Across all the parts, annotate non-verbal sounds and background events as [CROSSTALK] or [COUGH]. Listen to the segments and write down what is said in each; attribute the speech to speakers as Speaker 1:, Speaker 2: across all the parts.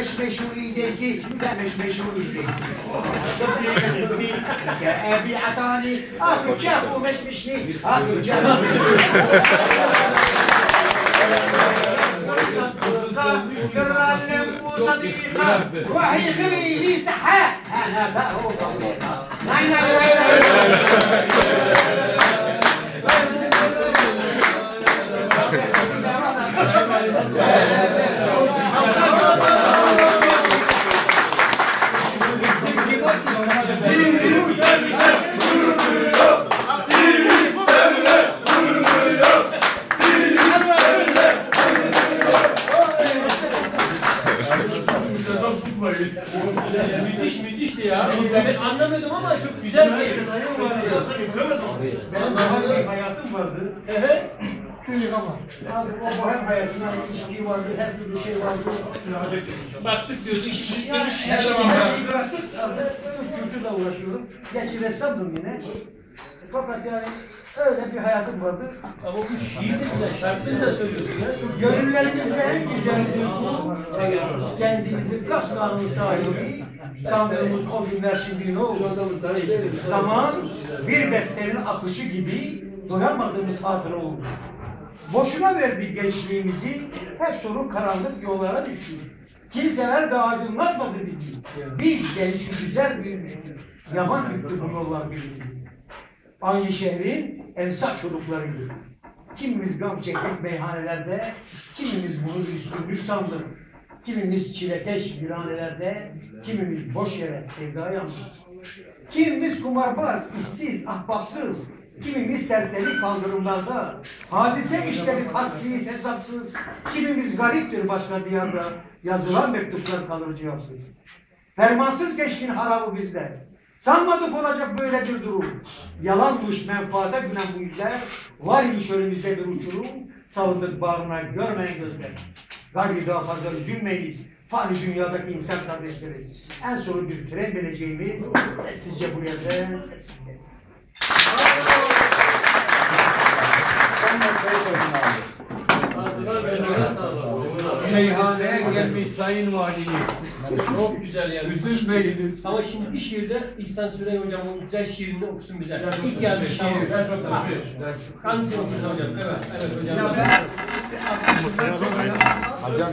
Speaker 1: مشمشوا وإيديك لا وإيديك، ايديك يا أبي عطاني اكو شافوا مشمشني اكو شافوا [LAUGHS] [LAUGHS] وهي خلي لي سحاء أنا [LAUGHS] بقى هو
Speaker 2: müthiş müthişti ya. Ben anlamadım ama çok güzeldi.
Speaker 1: Benim bahar bir hayatım vardı.
Speaker 2: Evet.
Speaker 1: Küçük ama. Abi o bahar hayatına ilişki vardı, her türlü şey vardı.
Speaker 2: Baktık diyorsun iş
Speaker 1: Yani her
Speaker 2: zaman
Speaker 1: her şeyi bıraktık. Sırf kültürle uğraşıyorum. Gerçi ressamdım yine. Fakat yani öyle bir hayatım vardı.
Speaker 2: Ama bu şiir de güzel, şarkı da güzel söylüyorsun ya. Çok
Speaker 1: Gönüllerimizde en güzeldir bu. Kendimizi kaptanın sahibi. Sandığımız o günler şimdi ne oldu? Zaman bir bestenin akışı gibi doyamadığımız hatıra oldu. Boşuna verdik gençliğimizi, hep sonu karanlık yollara düştük. Kimseler de aydınlatmadı bizi. Biz gelişi güzel büyümüştük. Yaman yıktı bu yollar bizi. Aynı şehrin emsal çocuklarıydı. Kimimiz gam çektik meyhanelerde, kimimiz bunu üstünlük sandık. Kimimiz çilekeş viranelerde, kimimiz boş yere sevda yandık. Kimimiz kumarbaz, işsiz, ahbapsız, kimimiz serseri kaldırımlarda, hadise işledik hadsiz, hesapsız, kimimiz gariptir başka diyarda, yazılan mektuplar kalır cevapsız. Fermansız geçtin harabı bizde. Sanmadık olacak böyle bir durum. Yalanmış menfaate gülen bu yüzler. Var iş önümüzde bir uçurum. Salındık bağrına görmeyen gözler. Gayri daha fazla üzülmeyiz. Fani dünyadaki insan kardeşleri. En sonu bir tren bineceğimiz sessizce bu yerden sessiz
Speaker 3: gelmiş sayın valimiz.
Speaker 2: çok güzel yani.
Speaker 3: Meclis.
Speaker 2: Ama şimdi bir şiirde İhsan Sürey hocamın güzel şiirini okusun bize. İlk yazdığı şiir. Ha. Hangisini okusun hocam? Evet, evet hocam.
Speaker 4: Hocam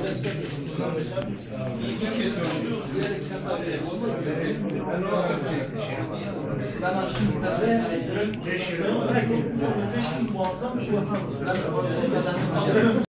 Speaker 1: aslında